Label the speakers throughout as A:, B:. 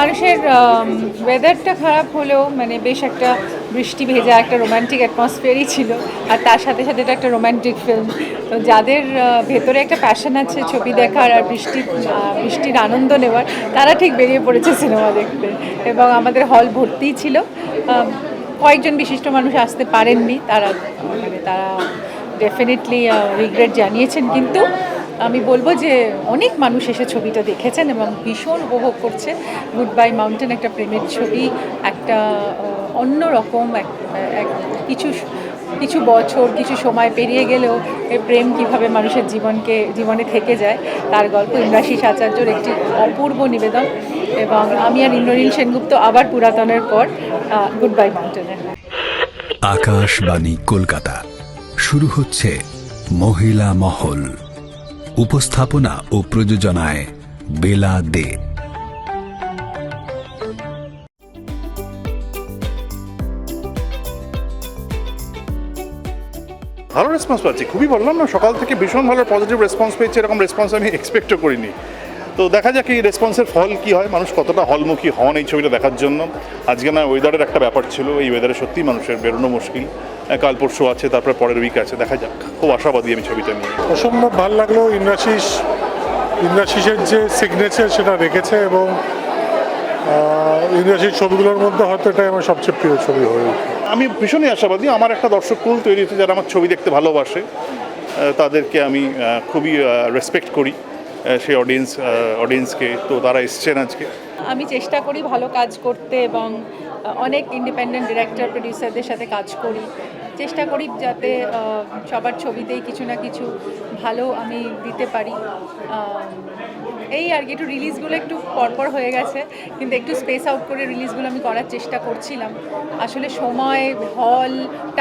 A: মানুষের ওয়েদারটা খারাপ হলেও মানে বেশ একটা বৃষ্টি ভেজা, একটা রোমান্টিক অ্যাটমসফিয়ারই ছিল। আর তার সাথে সাথে এটা একটা রোম্যান্টিক ফিল্ম তো যাদের ভেতরে একটা প্যাশন আছে ছবি দেখার আর বৃষ্টি বৃষ্টির আনন্দ নেওয়ার, তারা ঠিক বেরিয়ে পড়েছে সিনেমা দেখতে। এবং আমাদের হল ভর্তিই ছিল। কয়েকজন বিশিষ্ট মানুষ আসতে পারেননি। তারা মানে তারা ডেফিনেটলি রিগ্রেট জানিয়েছেন। কিন্তু আমি বলব যে অনেক মানুষ এসে ছবিটা দেখেছেন এবং ভীষণ উপভোগ করছে। গুড বাই মাউন্টেন একটা প্রেমের ছবি, একটা অন্য রকম এক- কিছু কিছু বছর, কিছু সময় পেরিয়ে গেলেও প্রেম কীভাবে মানুষের জীবনকে, জীবনে থেকে যায়, তার গল্প ইন্দ্রাশিস আচার্যর একটি অপূর্ব নিবেদন এবং আমি আর ইন্দ্রনীল সেনগুপ্ত আবার পুরাতনের পর গুড বাই মাউন্টেনে
B: আকাশবাণী কলকাতা। শুরু হচ্ছে মহিলা মহল। উপস্থাপনা ও প্রযোজনায় বেলা দে।
C: ভালো রেসপন্স পাচ্ছি। খুবই বললাম না সকাল থেকে ভীষণ ভালো পজিটিভ রেসপন্স পেয়েছি। এরকম রেসপন্স আমি এক্সপেক্টও করিনি। তো দেখা যাক এই রেসপন্সের ফল কি হয়। মানুষ কতটা হলমুখী হন এই ছবিটা দেখার জন্য। আজকে না ওয়েদারের একটা ব্যাপার ছিল। এই ওয়েদারে সত্যিই মানুষের বেরোনো মুশকিল। কাল পরশু আছে তারপরে পরের উইক আছে। দেখা যাক। খুব আশাবাদী আমি ছবিটা নিয়ে।
D: অসম্ভব ভালো লাগল ইন্দ্রাশিস। ইন্দ্রাশিসের যে সিগনেচার সেটা রেখেছে এবং ইন্দ্রাশিস ছবিগুলোর মধ্যে হয়তো এটাই আমার সবচেয়ে প্রিয় ছবি হয়ে
C: আমি ভীষণই আশাবাদী। আমার একটা দর্শক কুল তৈরি হচ্ছে যারা আমার ছবি দেখতে ভালোবাসে। তাদেরকে আমি খুবই রেসপেক্ট করি। সেই অডিয়েন্স অডিয়েন্সকে তো তারা এসছেন আজকে।
A: আমি চেষ্টা করি ভালো কাজ করতে এবং অনেক ইন্ডিপেন্ডেন্ট ডিরেক্টর প্রডিউসারদের সাথে কাজ করি। চেষ্টা করি যাতে সবার ছবিতেই কিছু না কিছু ভালো আমি দিতে পারি। এই আর কি, একটু রিলিজগুলো একটু পরপর হয়ে গেছে, কিন্তু একটু স্পেস আউট করে রিলিজগুলো আমি করার চেষ্টা করছিলাম। আসলে সময় হল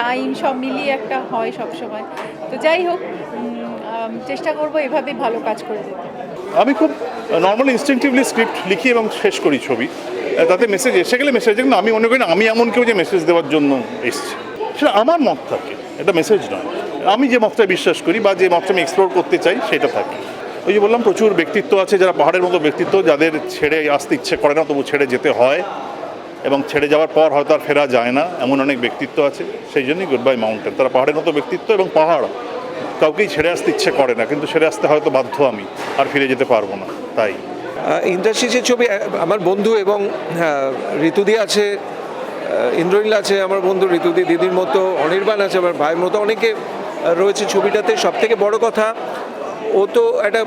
A: টাইম সব মিলিয়ে একটা হয় সব সময় তো যাই হোক চেষ্টা করব এভাবেই ভালো কাজ করে যেতে
C: আমি খুব নর্মাল ইনস্টিংটিভলি স্ক্রিপ্ট লিখি এবং শেষ করি ছবি। তাতে মেসেজ এসে গেলে মেসেজ না, আমি মনে করি না, আমি এমন কেউ যে মেসেজ দেওয়ার জন্য এসছি। সেটা আমার মত থাকে, এটা মেসেজ নয়। আমি যে মতটায় বিশ্বাস করি বা যে মতটা আমি এক্সপ্লোর করতে চাই, সেটা থাকে। ওই যে বললাম, প্রচুর ব্যক্তিত্ব আছে যারা পাহাড়ের মতো ব্যক্তিত্ব, যাদের ছেড়ে আসতে ইচ্ছে করে না, তবু ছেড়ে যেতে হয় এবং ছেড়ে যাওয়ার পর হয়তো আর ফেরা যায় না। এমন অনেক ব্যক্তিত্ব আছে, সেই জন্যই গুড বাই মাউন্টেন তারা পাহাড়ের মতো ব্যক্তিত্ব এবং পাহাড়। কাউকেই ছেড়ে আসতে ইচ্ছে করে না, কিন্তু ছেড়ে আসতে হয়তো বাধ্য আমি, আর ফিরে যেতে পারব না, তাই।
E: ইন্দ্রাশিসের ছবি আমার বন্ধু এবং ঋতুদি আছে ইন্দ্রনীল আছে, আমার বন্ধু ঋতুদি, দিদির মতো, অনির্বাণ আছে, আমার ভাইয়ের মতো, অনেকে রয়েছে ছবিটাতে। সব থেকে বড় কথা, ও তো একটা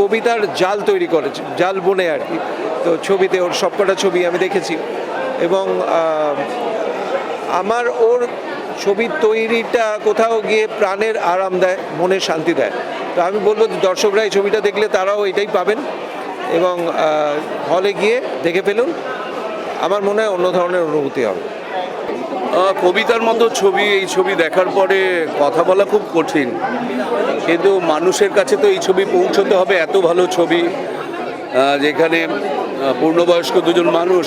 E: কবিতার জাল তৈরি করেছে, জাল বনে আর কি। তো ছবিতে ওর সবকটা ছবি আমি দেখেছি। এবং আমার ওর ছবি তৈরিটা কোথাও গিয়ে প্রাণের আরাম দেয় মনের শান্তি দেয়। তো আমি বলব দর্শকরা এই ছবিটা দেখলে তারাও এটাই পাবেন এবং হলে গিয়ে দেখে ফেলুন। আমার মনে হয় অন্য ধরনের অনুভূতি হবে।
F: কবিতার মতো ছবি, এই ছবি দেখার পরে কথা বলা খুব কঠিন। কিন্তু মানুষের কাছে তো এই ছবি পৌঁছতে হবে, এত ভালো ছবি যেখানে পূর্ণবয়স্ক দুজন মানুষ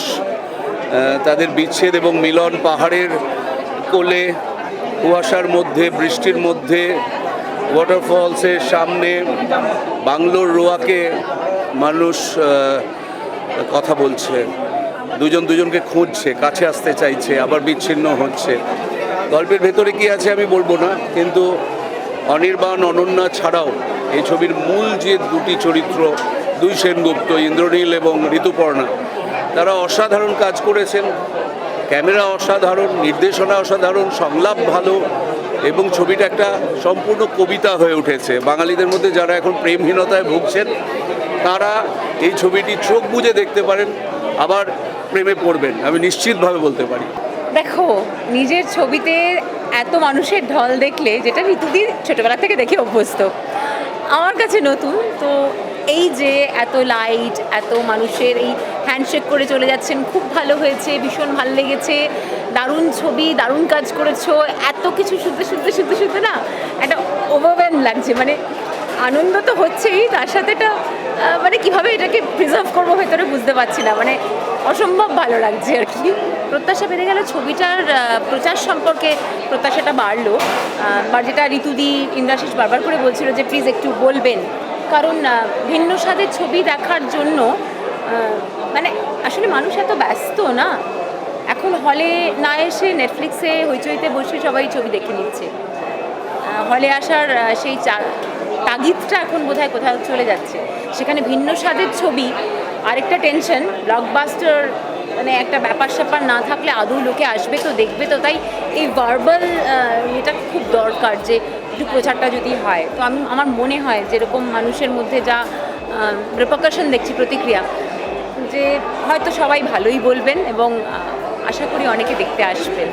F: তাদের বিচ্ছেদ এবং মিলন পাহাড়ের কোলে কুয়াশার মধ্যে, বৃষ্টির মধ্যে ওয়াটারফলসের সামনে বাংলোর রোয়াকে মানুষ কথা বলছে। দুজন দুজনকে খুঁজছে, কাছে আসতে চাইছে, আবার বিচ্ছিন্ন হচ্ছে। গল্পের ভেতরে কি আছে আমি বলব না, কিন্তু অনির্বাণ অনন্যা ছাড়াও এই ছবির মূল যে দুটি চরিত্র, দুই সেনগুপ্ত, ইন্দ্রনীল এবং ঋতুপর্ণা, তারা অসাধারণ কাজ করেছেন। ক্যামেরা অসাধারণ, নির্দেশনা অসাধারণ, সংলাপ ভালো এবং ছবিটা একটা সম্পূর্ণ কবিতা হয়ে উঠেছে। বাঙালিদের মধ্যে যারা এখন প্রেমহীনতায় ভুগছেন, তারা এই ছবিটি চোখ বুজে দেখতে পারেন, আবার প্রেমে পড়বেন, আমি নিশ্চিতভাবে বলতে পারি।
A: দেখো, নিজের ছবিতে এত মানুষের ঢল দেখলে, যেটা ঋতুদির ছোটবেলা থেকে দেখে অভ্যস্ত। আমার কাছে নতুন, তো এই যে এত লাইট এত মানুষের এই
G: হ্যান্ডশেক করে চলে যাচ্ছেন। খুব ভালো হয়েছে, ভীষণ ভালো লেগেছে। দারুণ ছবি, দারুণ কাজ করেছ। এত কিছু শুনতে শুনতে শুনতে শুনতে না একটা ওভারওয়েল লাগছে। মানে আনন্দ তো হচ্ছেই, তার সাথে এটা মানে কীভাবে এটাকে প্রিজার্ভ করব ভেতরে বুঝতে পারছি না। মানে অসম্ভব ভালো লাগছে আর কি। প্রত্যাশা বেড়ে গেল, ছবিটার প্রচার সম্পর্কে প্রত্যাশাটা বাড়লো। বা যেটা ঋতুদি, ইন্দ্রাশিস বারবার করে বলছিল যে প্লিজ একটু বলবেন। কারণ ভিন্ন স্বাদের ছবি দেখার জন্য মানে আসলে মানুষ এত ব্যস্ত না। এখন হলে না এসে নেটফ্লিক্সে হইচইতে বসে সবাই ছবি দেখে নিচ্ছে। হলে আসার সেই তাগিদটা এখন বোধহয় কোথাও চলে যাচ্ছে। সেখানে ভিন্ন স্বাদের ছবি, আরেকটা টেনশন ব্লকবাস্টার মানে একটা ব্যাপার স্যাপার না থাকলে আদৌ লোকে আসবে তো, দেখবে তো। তাই এই ভার্বাল এটা খুব দরকার যে একটু প্রচারটা যদি হয়। তো আমি, আমার মনে হয় যেরকম মানুষের মধ্যে যা রেপাকাশন দেখছি, প্রতিক্রিয়া যে হয়তো সবাই ভালোই বলবেন এবং আশা করি অনেকে দেখতে আসবেন।